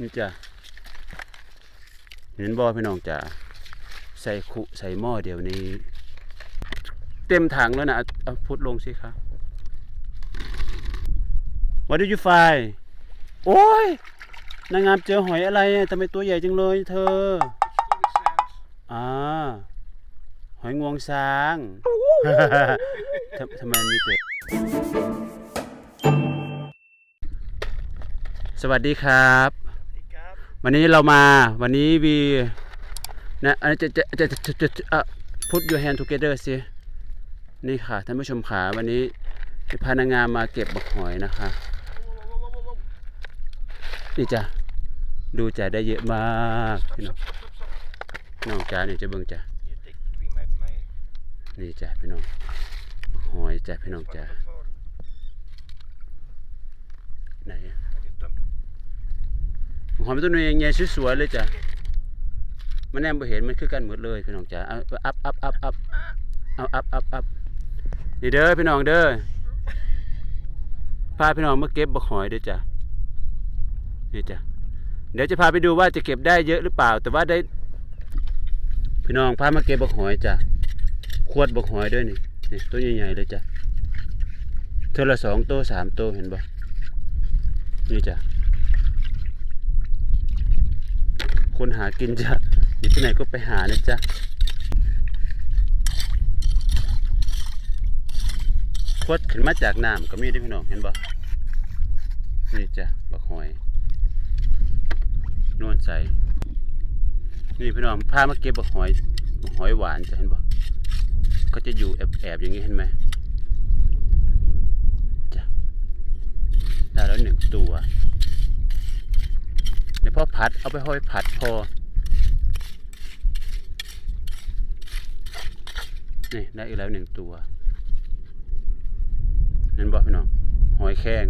นี่จ้ะเห็นบ่พี่น้องจ้ะใส่คุใส่หม้อเดี๋ยวนี้ เต็มถังแล้วนะเอาเอาพุทธลงสิครับ What did you find โอ้ยนางงามเจอหอยอะไรอะทำไมตัวใหญ่จังเลยเธออ่าหอยงวงช้างทำทำไมมันมีแต่สวัสดีครับ วันนี้เรามาวันนี้วีนะอันนี้จะจะจะจะจะจะอะ put your hand together สินี่ค่ะท่านผู้ชมขาวันนี้พานางงามมาเก็บบักหอยนะคะนี่จ้ะดูจ้ะได้เยอะมากพี่น้องน้องจ้าเนี่ยจะเบิ่งจ้ะนี่จ้ะพี่น้องหอยจ้ะพี่น้องจ้ะไหนอะ I get them. บัก หอยมันตัวนี้ใหญ่ๆสวยๆเลยจ้ะมันแนมบ่เห็นมันคือกันหมดเลยพี่น้องจ้ะอัพอัพอัพอัพเอาอัพอัพอัพนี่เด้อพี่น้องเด้อพาพี่น้องมาเก็บบักหอยเด้อจ้ะนี่จ้ะเดี๋ยวจะพาไปดูว่าจะเก็บได้เยอะหรือเปล่า แต่ว่าได้ พี่น้องพามาเก็บบักหอยจ้ะขวดบักหอยด้วยนี่นี่ตัวใหญ่ๆเลยจ้ะเทอละสองโตวสามโตวเห็นบ่นี่จ้ะ คนหากินจ้ะอยู่ที่ไหนก็ไปหานะจ๊ะขวดขึ้นมาจากน้ำก็มีด้อพี่น้องเห็นบ่นี่จ้ะบักหอยนวลใสนี่พี่น้องพามาเก็บบักหอยบักหอยหวานจะเห็นบ่ก็จะอยู่แอบๆอย่างนี้เห็นไหมจ้ะได้แล้วหนึ่งตัว เดี๋ยวพ่อผัดเอาไปห้อยผัดพอ นี่ได้อีกแล้วหนึ่งตัวเห็นบ่พี่น้องหอยแข้ง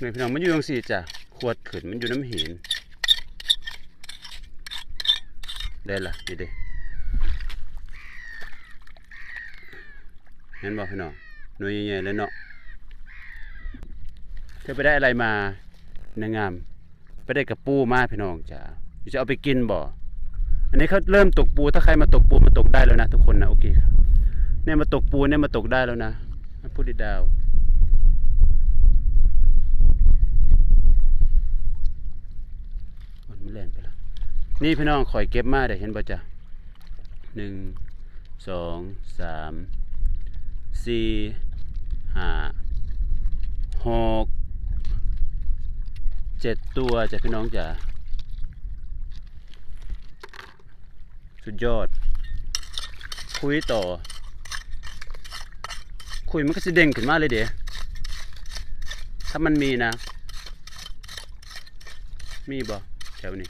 นี่พี่น้องมันอยู่ตรงสี่จ้ะขวดขึ้นมันอยู่น้ำหินได้ละนี่เด้เห็นบอกพี่น้องหน่วยใหญ่ๆเลยเนาะ เธอไปได้อะไรมานางงาม ไปได้กระปูมาพี่น้องจ้าจะเอาไปกินบ่ อันนี้เขาเริ่มตกปู ถ้าใครมาตกปูมาตกได้แล้วนะทุกคนนะโอเคครับ เนี่ยมาตกปูเนี่ยมาตกได้แล้วนะพูดดาวมันไม่เล่นไปแล้วนี่พี่น้องคอยเก็บมาได้เห็นป่ะจ๊ะหนึ่งสองสามสี่ห้าหก เจ็ดตัวจ้ะพี่น้องจ้ะสุดยอด คุยต่อ คุยมันก็จะเด้งขึ้นมาเลยเดี๋ยวถ้ามันมีนะ มีบ่แถวนี้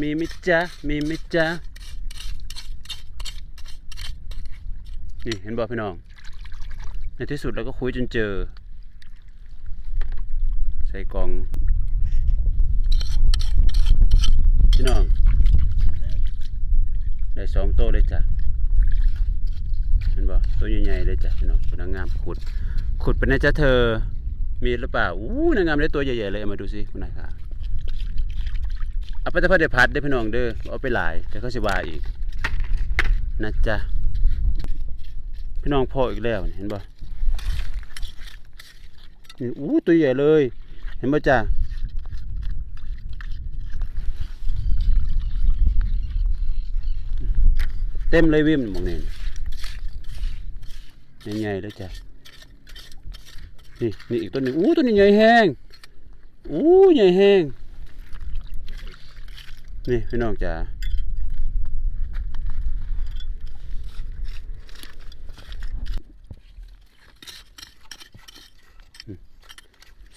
มีมิจ้ะมีมิจ้ะนี่เห็นบ่พี่น้อง ในที่สุดเราก็คุยจนเจอ ใส่กล่องพี่น้องได้สองโตเลยจ้ะเห็นบ่ตัวใหญ่ๆเลยจ้ะพี่น้องนางงามขุด ขุดเป็นนะจ๊ะเธอ มีหรือเปล่าอู้นางงามได้ตัวใหญ่ๆเลยมาดูสิคุณนายค่ะเอาไปแต่พอเดี๋ยวพัดได้พี่น้องเด้อเอาไปหลายแต่เขาสิว่าอีกนะจ๊ะพี่น้องพ่ออีกแล้วเห็นบ่อู้ตัวใหญ่เลย ห็นไหมจ้ะเต็มเลยวิมมองนี่ใหญ่ๆเลยจ้ะนี่นี่อีกต้นหนึ่งอู้ต้นนี้ใหญ่แห้งอู้ใหญ่แห้งนี่พี่น้องจ้า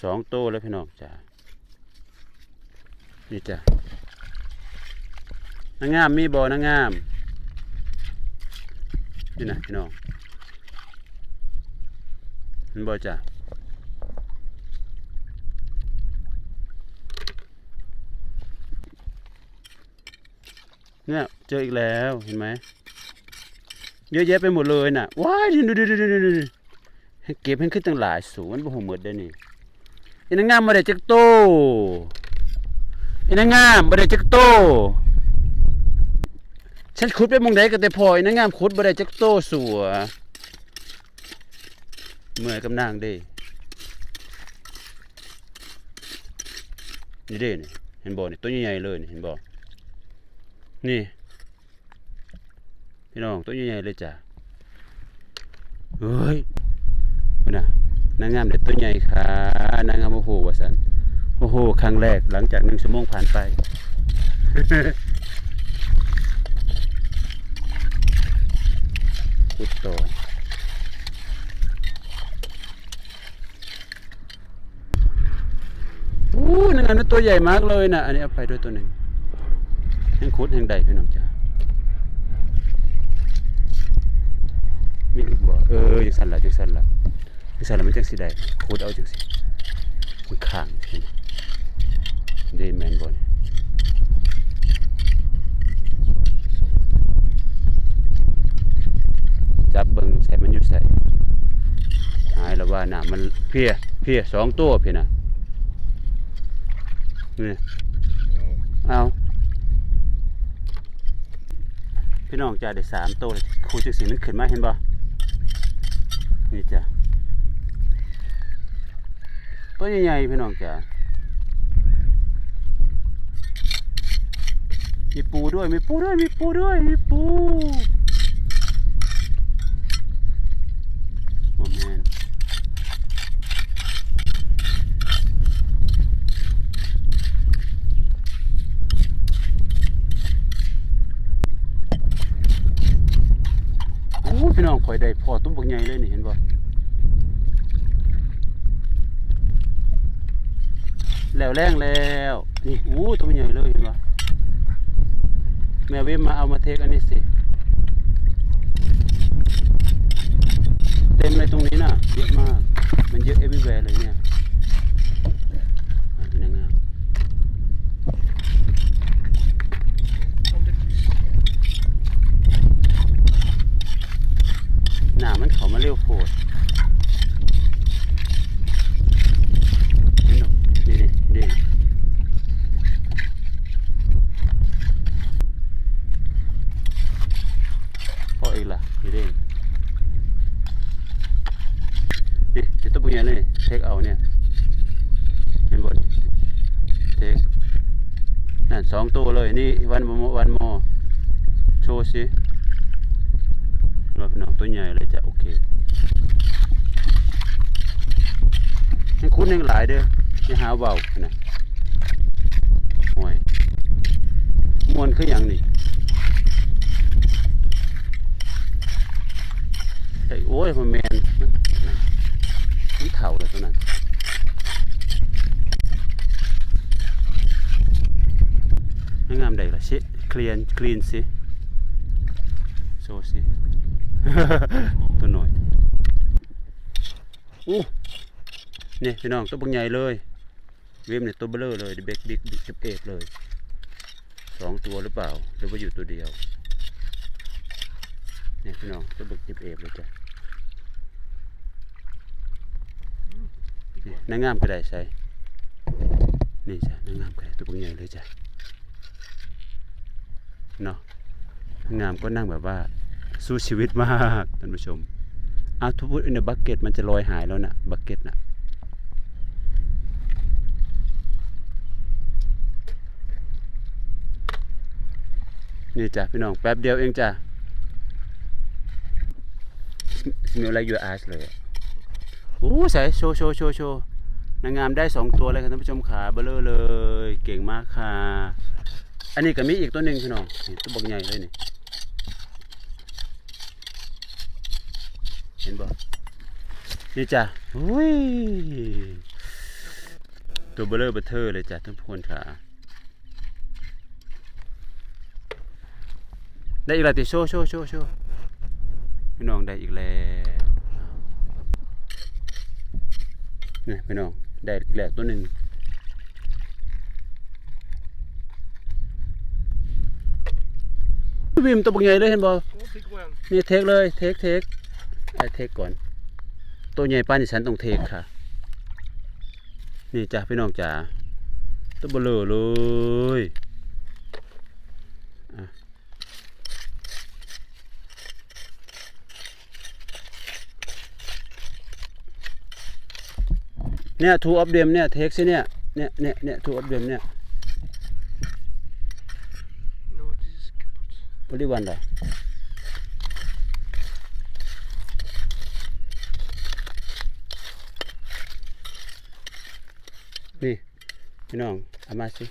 สองโตแล้วพี่น้องจ๋านี่จ้ะนางงามมีบ่อนางงามนี่นะพี่น้องเห็นบ่จ้ะเนี่ยเจออีกแล้วเห็นไหมเยอะแยะไปหมดเลยน่ะว้ายดูดูดูดูดูเก็บให้ขึ้นตั้งหลายสูงมันบ่หัวหมดได้นี่ อีนางงามบ่ได้จักโตอีนางงามบ่ได้จักโตฉันขุดไปมองใดก็แต่พออีนางงามขุดบ่ได้จักโตสัวเมื่อยกับนางเด้นี่เด้นี่เห็นบ่นี่ตัวใหญ่ๆเลยนี่เห็นบ่นี่ พี่น้องตัวใหญ่ๆเลยจ้ะเฮ้ยพุ่นน่ะ นางงามเด็ดตัวใหญ่ค่ะนางงามโอ้โหวสันโอ้โหครั้งแรกหลังจากหนึ่งชั่วโมงผ่านไปพุดต่ออู้นางงามนันตัวใหญ่มากเลยนะอันนี้เอาไปด้วยตัวหนึ่งแห่งคุดแห่งใดพี่น้องจ้ามีอีกบ่เออจังซั่นล่ะจังซั่นล่ะ จังซั่นล่ะมันจังสิได้ขูดเอาจังสิมันข้างใช่ไหมเดแมนบ่นี่จับเบิ่งใส่มันอยู่ใส่หายแล้วว่าหน่ะมันเพียเพียสองตัวเพี่น่ะนี่เอาพี่น้องจ่าได้สามตัวเลยครูจังสิมันขึ้นมาเห็นบ่นี่จ้ะ ตัวใหญ่ๆพี่น้องจ้ะมีปูด้วยมีปูด้วยมีปูด้วยมีปูโอ้แมนโอ้พี่น้องข่อยได้พอตุ้มบักใหญ่เลยนี่เห็นบ่ แล้วแรงแล้วนี่อู้ตัวใหญ่เลยเห็นปะแม่เวมมาเอามาเทคอันนี้สิ เต็มเลยตรงนี้น่ะเยอะมาก มันเยอะ everywhere เลยเนี่ยอะพี่นางงาม หนามันเขามาเร็วโพดนี่เนาะนี่นี่นี่พออีกล่ะนี่เด้งนี่ติดตัวปุญญาเลยเทคเอาเนี่ยเห็นบนเทคนั่นสองตัว เลยนี่วันโมวันโชว์สิเราเป็นน้องตัวใหญ่เลยจะโอเคให้คุ้นยังหลายเด้ออย่าหาเบานะห่วยมวนคืออย่างนี้ไอ้โอ้ยมันแมนมันเถ่าเลยตัวนั้นไม่ งามใดล่ะชิเคลียนคลีนสิโซสิตัวหน่อยอู้นี่พี่น้องตัวบักใหญ่เลยเวมเนี่ยตัวเบลอเลยเบกบิ๊กบิ๊กเอกเลยสองตัวหรือเปล่าหรือว่าอยู่ตัวเดียวเนี่ยพี่น้องตัวบักจิบเอกเลยจ้ะนี่นางงามก็ได้ใส่นี่จ้ะนางงามก็ได้ตัวบักใหญ่เลยจ้ะ เนาะงงามก็นั่งแบบว่าสู้ชีวิตมากท่านผู้ชมเอาทุบอินเดบักเก็ตมันจะลอยหายแล้วนะบักเก็ตนะนี่จ้ะพี่น้องแป๊บเดียวเองจ้ะ smell like your eyes เลยโอ้ใส่โชว์โชว์โชว์โชว์นางงามได้สองตัวเลยครับท่านผู้ชมขาเบลอเลย เก่งมากค่ะ อันนี้ก็มีอีกตัวหนึ่งพี่น้องนี่ตัวบักใหญ่เลยนี่เห็นบ่นี่จ้ะอุ้ยตัวเบลเลอร์เบเทอร์เลยจ้ะทุกคนค่ะได้อีกแล้วติโชว์โชว์โชว์โชว์พี่น้องได้อีกแล้วนี่พี่น้องได้อีกแล้วตัวหนึ่ง วิมตัวบักใหญ่เลยเห็นบ่นี่เทคเลย เทคเทคไอ้เทคก่อน ตัวใหญ่ป้านที่ฉันต้องเทคค่ะ นี่จ้ะพี่น้องจ๋าตัวเบลอเลยอะเนี่ยทูออฟเดมเนี่ยเทคซิเนี่ยเนี่ยเนี่ยเนี่ยทูออฟเดมเนี่ย kaputt. บริวันเหรอนี่พี่น้องเอามาสิ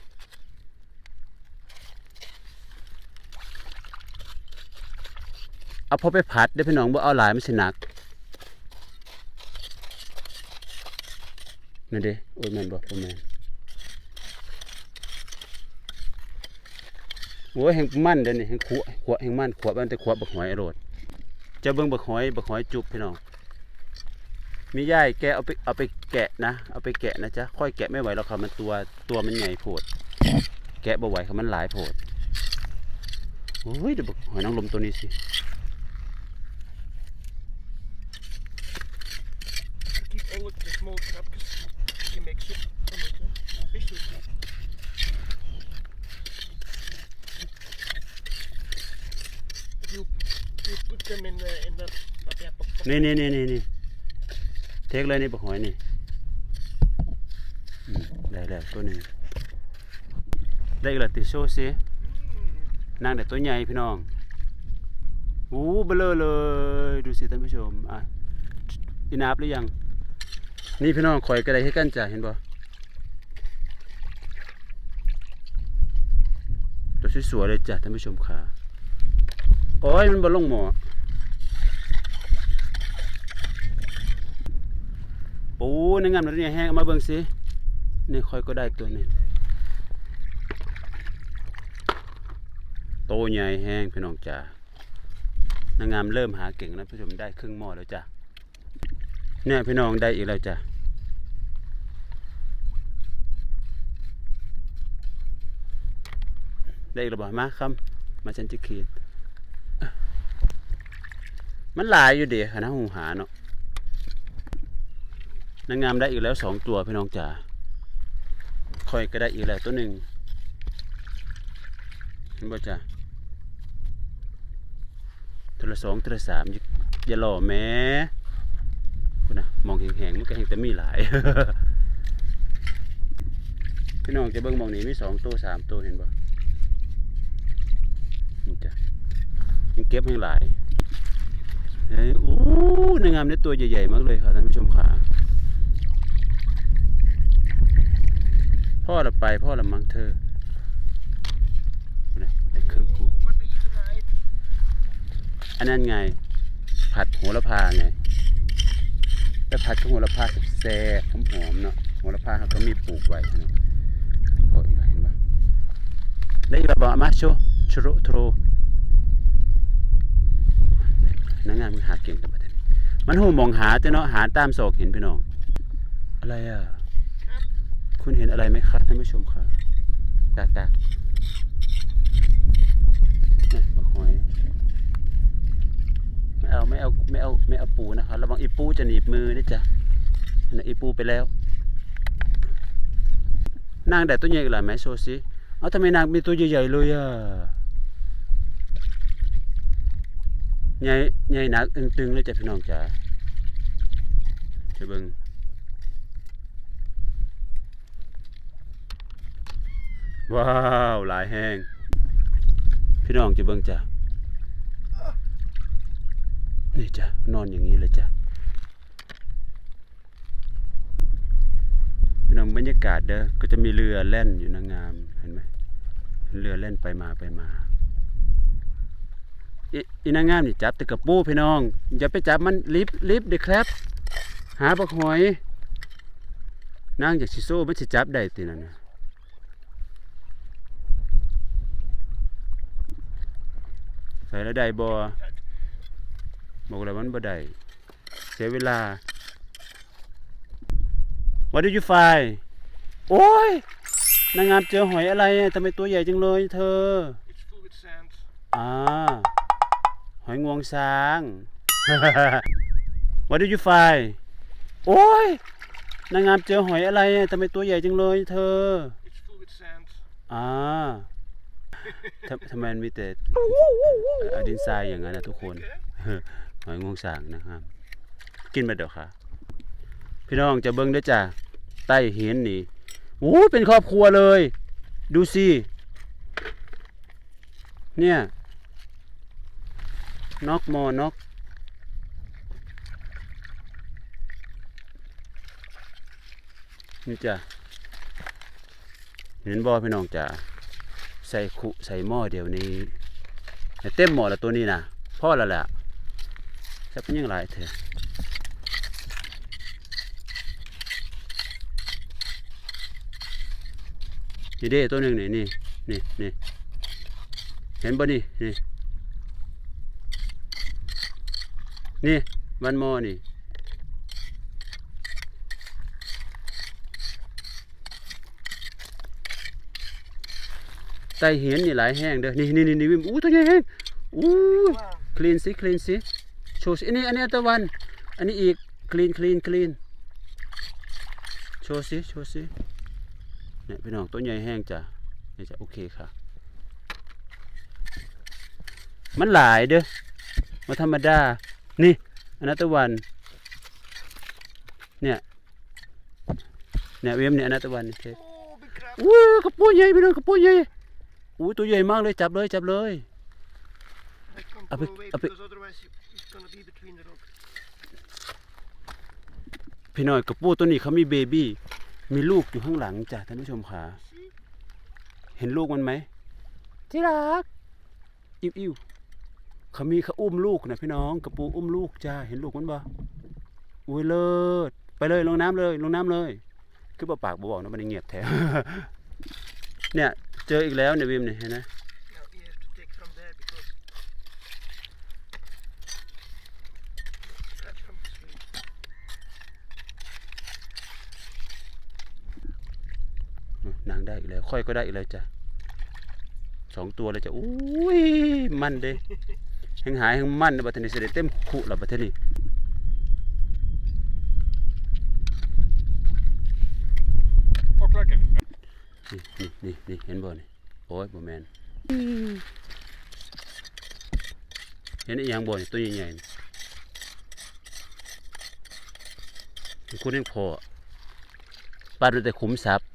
เอาพอไปผัดเด้อพี่น้องบ่าเอาหลายไมันสิหนักนั่นด้โอ้ยแม่นบ่บ่แม่ โอ้ยแห่งมั่นเด้อนี่แห่งขัวขัวแห่งมั่นขัวมันแต่ขวบักหอยอโรดจะเบิ่งบักหอยบักหอยจุบพี่น้อง มีย่ายแกเอาไปเอาไปแกะนะ เอาไปแกะนะจ๊ะค่อยแกะไม่ไหวแล้วครับมันตัวตัวมันใหญ่โพดแกะบ่ไหวครับมันหลายโพดโอ้ยเดี๋ยวบักหอยนางรมตัวนี้สิ Keep all of the small krabjes. You make soup from it, huh? Fish soup. You, นี่นี่นี่นี่นี่เทคเลยนี่บักหอยนี่ได้แล้วตัวนึ่งได้อีกแล้วติโชว์สินางแต่ตัวใหญ่พี่น้องอู้เบลอเลย ดูสิท่านผู้ชมอะอินาบหรือยัง นี่พี่น้องคอยกระไดให้กันจ้ะเห็นบ่ตัวสวยๆเลยจ้ะท่านผู้ชมค่ะโอ้ยมันบ่ลงหมอ ปูในงานแบบนี้แห้งมาเบิ่งสินี่ค่อยก็ได้ตัวนี้โตใหญ่แห้งพี่น้องจ๋านางงามเริ่มหาเก่งแล้วผู้ชมได้ครึ่งหม้อแล้วจ้ะเนี่ยพี่น้องได้อีกแล้วจ้ะได้อีกแล้วบ่มาคำมาฉันจะคีนมันหลายอยู่เดีคณะหูหาเนาะ นางงามได้อีกแล้วสองตัวพี่น้องจ๋าคอยก็ได้อีกแล้วตัวหนึ่งเห็นบ่จ๋าตัวละสองตัวละสามอย่าหล่อแม้คุณนะมองแหงๆมันก็แหงแต่มีหลาย พี่น้องจะเบิ่งมองนี้มีสองตัวสามตัวเห็นบ่นี่จ้ะยังเก็บให้หลายเฮ้ยอู้นางงามได้ตัวใหญ่ๆมากเลยค่ะท่านผู้ชมค่ะ พ่อละไปพ่อละมังเธอนะในเครื่องกูอันนั้นไง ผัดโหระพาไงไปผัดกับโหระพาแซ่หอมๆเนาะโหระพาเขาก็มีปลูกไว้เนาะโอ้ยเห็นปะได้อีกแล้วบอกมาโชว์โชโรโทรนางงามมันหาเก่งแต่ประเด็นมันหูมองหาจ้ะเนาะหาตามศอกเห็นพี่น้อง อะไรอะ คุณเห็นอะไรไหมคะท่านผู้ชมคะดากดากนี่บักหอยไม่เอาไม่เอาไม่เอาไม่เอาปูนะคะระวังอีปูจะหนีบมือนะจ๊ะนะอีปูไปแล้ว นางแต่ตัวใหญ่อีกหลายไหมโซซิเอาทำไมนางมีตัวใหญ่ๆเลยอะใหญ่ใหญ่หนักตึงๆเลยจ้ะพี่น้องจ๋าช่วยเบิ่ง ว้าวหลายแห้งพี่น้องจะเบิ่งจ้ะนี่จ้ะนอนอย่างนี้เลยจ้ะพี่น้องบรรยากาศเด้อก็จะมีเรือแล่นอยู่นางามเห็นไหมเรือแล่นไปมาไปมาอีนางงามนี่จับแต่กระปูพี่น้องอย่าไปจับมันลิฟลิฟเด็กครับ หาบักหอยนางอยากสิโซ่มันสิจับได้ตินั่นนะ ใส่แล้วได้บ่บอกแล้วมันบ่ได้เสียเวลา What did you find โอ้ยนางงามเจอหอยอะไรอะทำไมตัวใหญ่จังเลยเธอ It's full with sand. อ่าหอยงวงช้าง What did you find โอ้ยนางงามเจอหอยอะไรอะทำไมตัวใหญ่จังเลยเธอ It's full with sand. อ่า ทำทำไมมันมีแต่อะดินทรายอย่างนั้นนะทุกคน Okay. หอยงวงสางนะครับ กินไปเดี๋ยวค่ะ พี่น้องจะเบิ้งเด้วยจ้ะใต้เห็นนี่โอ้เป็นครอบครัวเลย ดูสิเนี่ยนกมอนกนี่จ้ะเห็นบ่พี่น้องจ้ะใส่คุใส่หม้อเดี๋ยวนี้เต็มหม้อแล้วตัวนี้นะพ่อล้วแหละจะเป็นยังไงเถอะนี่เด้ตัวหนึ่งนี่นี่นี่นี่เห็นบ่นี่นี่นี่วันมอนี่ ไตเห็นนี่หลายแห้งเด้อนี่นี่นี่นี่วิมอู้ตัวใหญ่แห้งอู้คลีนสิคลีนสิโชว์สิอันนี้อันนี้ตะวัน อันนี้อีกคลีนคลีนคลีนโชว์สิโชว์สิเนี่ยพี่น้องตัวใหญ่แห้งจ้ะนี่จะโอเคค่ะ มันหลายเด้อมาธรรมดา นี่อันนั้นตะวัน เนี่ยเนี่ยเวียมเนี่ยอันนั้นตะวันนี่เท Oh, big crab. อู้กระปุกใหญ่พี่น้องกระปุกใหญ่ อู้ตัวใหญ่มากเลยจับเลยจับเลย I can't A pull bit- away a bit- because otherwise you- it's gonna be between the rocks. พี่น้อยกระปูตัวนี้เขามีเบบี้มีลูกอยู่ข้างหลังจ้ะท่านผู้ชมขา See? เห็นลูกมันไหมที่รักอิวอิวเขามีเขาอุ้มลูกนะพี่น้องกระปูอุ้มลูกจ้าเห็นลูกมันบ่อุ้ยเลิศไปเลยลงน้ำเลย ลงน้ำเลย คือบ่ปากบ่บอกนะมันเงียบแท้เนี่ย เจออีกแล้วเนี่ยวิมเนี่ยเห็นไหมนางได้อีกแล้ว ค่อยก็ได้อีกแล้วจ้ะสองตัวเลยจ้ะอุ้ยมันเด้แหงหายแหงมันนะบัดนี้เสด็จเต็มคุแล้วบัดนี้ นี่นี่เห็นบ่นี่โอ้ยบ่แมนเห็นอีหยังบ่นี่ตัวใหญ่ๆคุณยังพอปาดด้วยแต่ขุมทรัพย์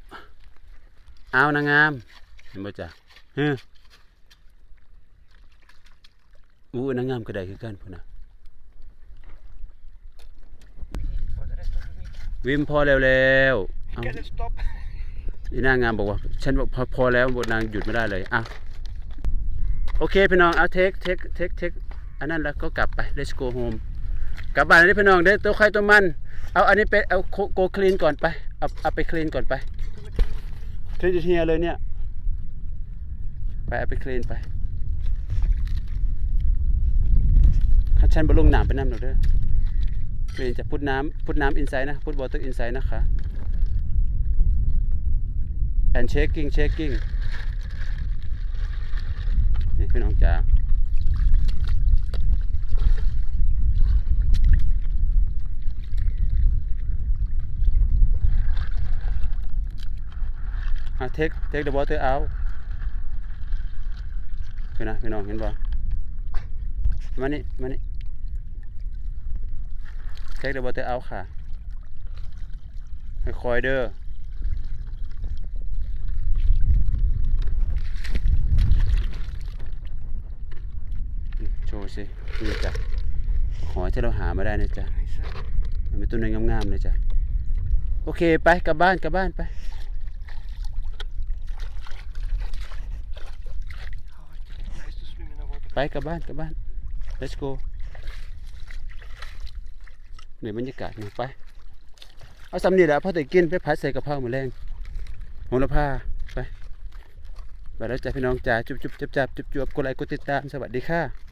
เอานางงามเห็นบ่จ้ะเฮ้อู้นางงามก็ได้คือกันพุ่นน่ะวิมพอแล้วแล้ว Can it stop? อีนางงามบอกว่า ฉันบอกพอพอแล้วบทนางหยุดไม่ได้เลยอะโอเคพี่น้องเอาเทคเทคเทคเทคอันนั้นแล้วก็กลับไป let's go home กลับบ้านนี่พี่น้องเด้ตัวใครตัวมัน เอาอันนี้ไปเอาโกคลีนก่อนไปเอาเอาไปคลีนก่อนไปคลีนเฮียเลยเนี่ยไปเอาไปคลีนไปถ้าฉันบรลงน้ำไปน้ำหนูเด้อคลีนจะพุดน้ำพุดน้ำอินไซด์นะพุดวอเตอร์อินไซด์นะคะ and checking checking นี่พี่น้องจ๋าอะ take take the water out พี่นะพี่น้องเห็นบ่มานี่มานี่ take the water out ค่ะค่อยๆเด้อ โชว์ สินี่จ้ะหอยที่เราหามาได้นะจ๊ะมันเป็นตัวนึงงามๆเลยจ้ะโอเคไปกลับบ้านกลับบ้านไปไปกลับบ้านกลับบ้าน let's go เหนื่อยบรรยากาศหน่ยไป เอาสำนีแหละพอแต่กินไปผัดใส่กระเพราหมูแรงโหระพาไปไปแล้วจ้ะพี่น้องจ้าจุบจุบจับจับจุบจุบกดไลค์กดติดตามสวัสดีค่ะ